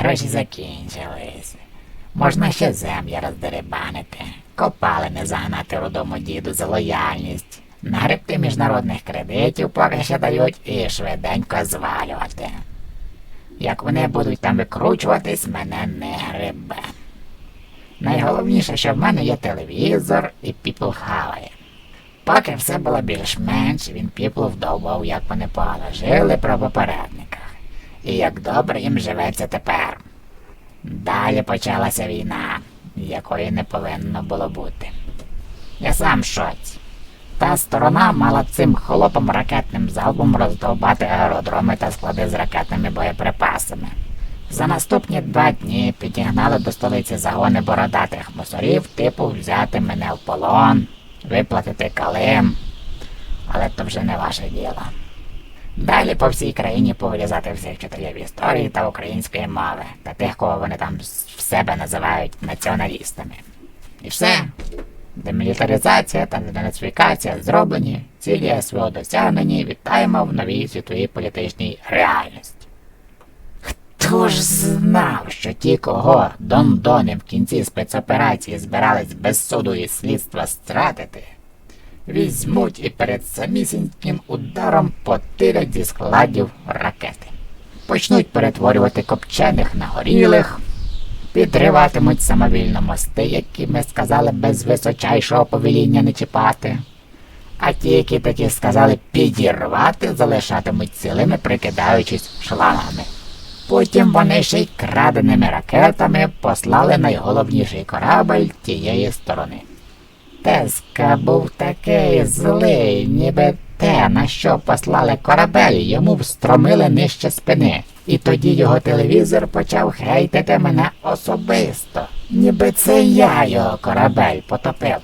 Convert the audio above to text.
гроші закінчились. Можна ще землі роздеребанити, копалини загнати рудому діду за лояльність, нагребти міжнародних кредитів, поки ще дають, і швиденько звалювати. Як вони будуть там викручуватись, мене не гребе. Найголовніше, що в мене є телевізор і People хаває. Поки все було більш-менш, він People вдовбав, як вони погано жили про попередниках. І як добре їм живеться тепер. Далі почалася війна, якої не повинно було бути. Я сам в шоці. Та сторона мала цим хлопом ракетним залпом роздовбати аеродроми та склади з ракетними боєприпасами. За наступні два дні підігнали до столиці загони бородатих мусорів, типу взяти мене в полон, виплатити калим. Але то вже не ваше діло. Далі по всій країні повилізати всіх вчителів історії та української мови, та тих, кого вони там в себе називають націоналістами. І все. Демілітаризація та денацифікація зроблені, цілі СВО досягнені, вітаємо в новій світовій політичній реальності. Хто ж знав, що ті, кого Дондони в кінці спецоперації збирались без суду і слідства стратити, візьмуть і перед самісіньким ударом потирять зі складів ракети. Почнуть перетворювати копчених на горілих, підриватимуть самовільно мости, які ми сказали без височайшого повеління не чіпати. А ті, які таки сказали підірвати, залишатимуть цілими, прикидаючись шлангами. Потім вони ще й краденими ракетами послали найголовніший корабель тієї сторони. Теска був такий злий, ніби те, на що послали корабель, йому встромили нижче спини. І тоді його телевізор почав хейтити мене особисто. Ніби це я його корабель потопив.